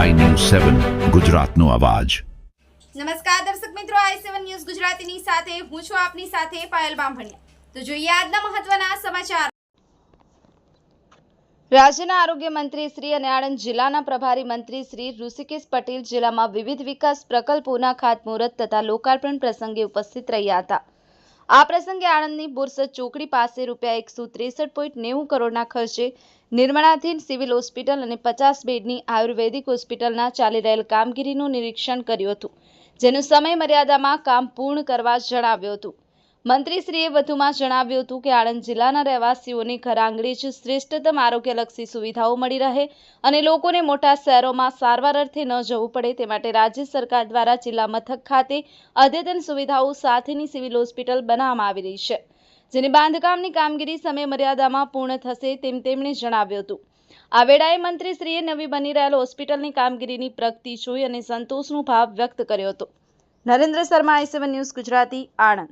સેવન ગુજરાતનો અવાજ. નમસ્કાર દર્શક મિત્રો આઈ સેવન ન્યૂઝ ગુજરાતીની સાથે હું છું આપની સાથે પાયલ બામભણિયા. તો જોઈએ આજના મહત્વના સમાચાર. રાજ્યના આરોગ્ય મંત્રી શ્રી અને આણંદ જિલ્લાના પ્રભારી મંત્રી શ્રી ઋષિકેશ પટેલ જિલ્લામાં વિવિધ વિકાસ પ્રકલ્પોના ખાતમુહૂર્ત તથા લોકાર્પણ પ્રસંગે ઉપસ્થિત રહ્યા હતા. આ પ્રસંગે આણંદની બુરસદ ચોકડી પાસે રૂપિયા એકસો ત્રેસઠ પોઈન્ટ નેવું કરોડના ખર્ચે નિર્માણાધીન સિવિલ હોસ્પિટલ અને પચાસ બેડની આયુર્વેદિક હોસ્પિટલના ચાલી રહેલ કામગીરીનું નિરીક્ષણ કર્યું હતું, જેનું સમય મર્યાદામાં કામ પૂર્ણ કરવા જણાવ્યું હતું. મંત્રીશ્રીએ વધુમાં જણાવ્યું હતું કે આણંદ જિલ્લાના રહેવાસીઓને ઘર આંગણે જ શ્રેષ્ઠતમ આરોગ્યલક્ષી સુવિધાઓ મળી રહે અને લોકોને મોટા શહેરોમાં સારવાર અર્થે ન જવું પડે તે માટે રાજ્ય સરકાર દ્વારા જિલ્લા મથક ખાતે અદ્યતન સુવિધાઓ સાથેની સિવિલ હોસ્પિટલ બનાવવામાં આવી રહી છે, જેની બાંધકામની કામગીરી સમય મર્યાદામાં પૂર્ણ થશે તેમ તેમણે જણાવ્યું હતું. આ વેળાએ મંત્રીશ્રીએ નવી બની રહેલ હોસ્પિટલની કામગીરીની પ્રગતિ જોઈ અને સંતોષનો ભાવ વ્યક્ત કર્યો હતો. Narendra Sharma, I news Gujarati, Anand.